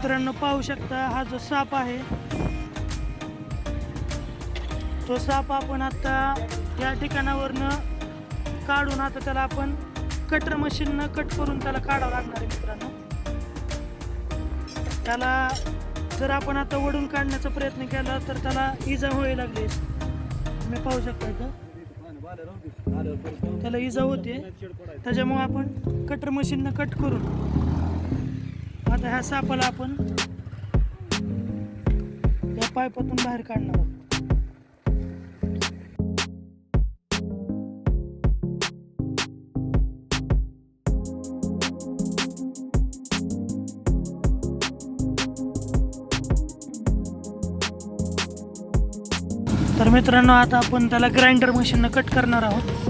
मित्रांनो पाहू शकता हा जो साप आहे तो साप आपण आता या ठिकाणावरनं काढून आता त्याला आपण कटर मशीननं कट करून त्याला काढावं लागणार आहे मित्रांनो. त्याला जर आपण आता वडून काढण्याचा प्रयत्न केला तर त्याला इजा होऊ लागली. तुम्ही पाहू शकता इथं. त्याला इजा होते. त्याच्यामुळे आपण कटर मशीननं कट करून आता ह्या सापाला आपण या पायपातून बाहेर काढणार आहोत. तर मित्रांनो आता आपण त्याला ग्राइंडर मशीननं कट करणार आहोत.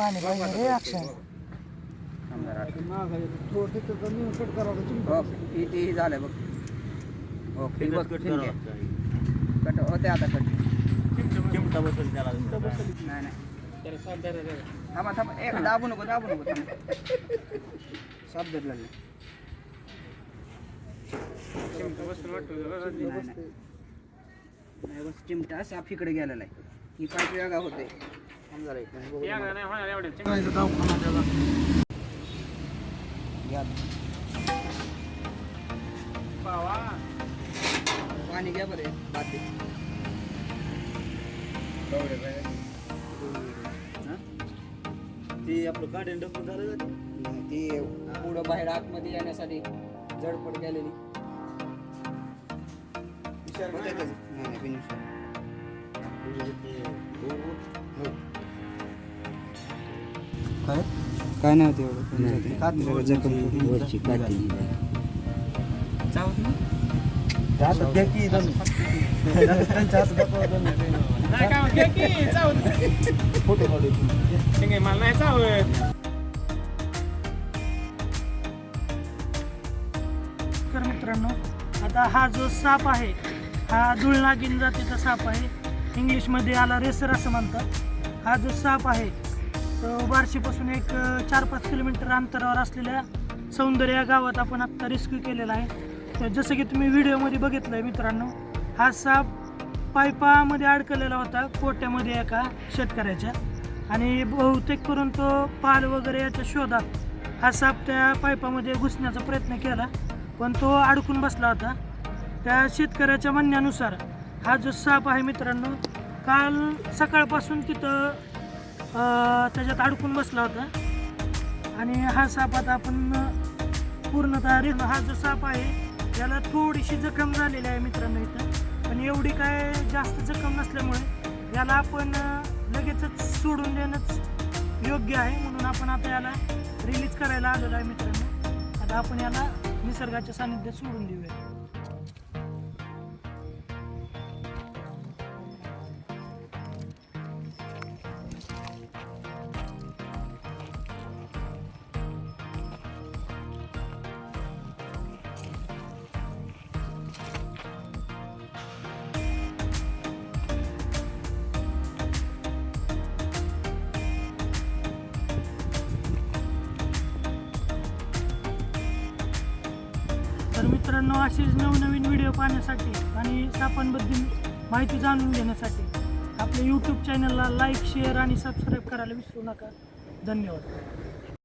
पाणी पाहिजे रे अक्षय. हो किती झालं बघ हो फिर बघ. ठिणके. कट होते आता कट. नाही. नाही थांबा थांबा. ए दाबू नको दाबू नको थांबा. साप धरला नाही. चिमटा साप इकडे गेलेला आहे. ही पाच वेगळा होते. पाणी घ्या बरे बाकी ते आपलं काढून डबल झालं ती पुढं बाहेर आतमध्ये येण्यासाठी जडपड गेलेली का? नाही, बिनविषारी. काय? काय नाही जखम वरची आता की जाऊन. त्यांच्या हातात दाखवा जाऊन. फोटो काढू. तर मित्रांनो आता हा जो साप आहे हा दुळनागिन जातीचा साप आहे. इंग्लिशमध्ये याला रेसर असं म्हणतात. हा जो साप आहे बार्शीपासून एक चार पाच किलोमीटर अंतरावर असलेल्या सौंदर्य या गावात आपण आत्ता रेस्क्यू केलेला आहे. तर जसं की तुम्ही व्हिडिओमध्ये बघितलं आहे मित्रांनो हा साप पायपामध्ये अडकलेला होता कोट्यामध्ये एका शेतकऱ्याच्या. आणि बहुतेक करून तो पाल वगैरे याच्या शोधात हा साप त्या पायपामध्ये घुसण्याचा प्रयत्न केला पण तो अडकून बसला होता. त्या शेतकऱ्याच्या म्हणण्यानुसार हा जो साप आहे मित्रांनो काल सकाळपासून तिथं त्याच्यात अडकून बसला होता. आणि हा साप आता आपण पूर्णतः रि- हा जो साप आहे त्याला थोडीशी जखम झालेली आहे मित्रांनो इथं. पण एवढी काय जास्त जखम नसल्यामुळे याला आपण लगेचच सोडून देणंच योग्य आहे. म्हणून आपण आता याला रिलीज करायला आलेलो आहे मित्रांनो. आता आपण याला निसर्गाच्या सानिध्यात सोडून देऊया. तर मित्रांनो असेच नवनवीन व्हिडिओ पाहण्यासाठी आणि सापांबद्दल माहिती जाणून घेण्यासाठी आपल्या यूट्यूब चॅनलला लाईक शेअर आणि सबस्क्राईब करायला विसरू नका. धन्यवाद.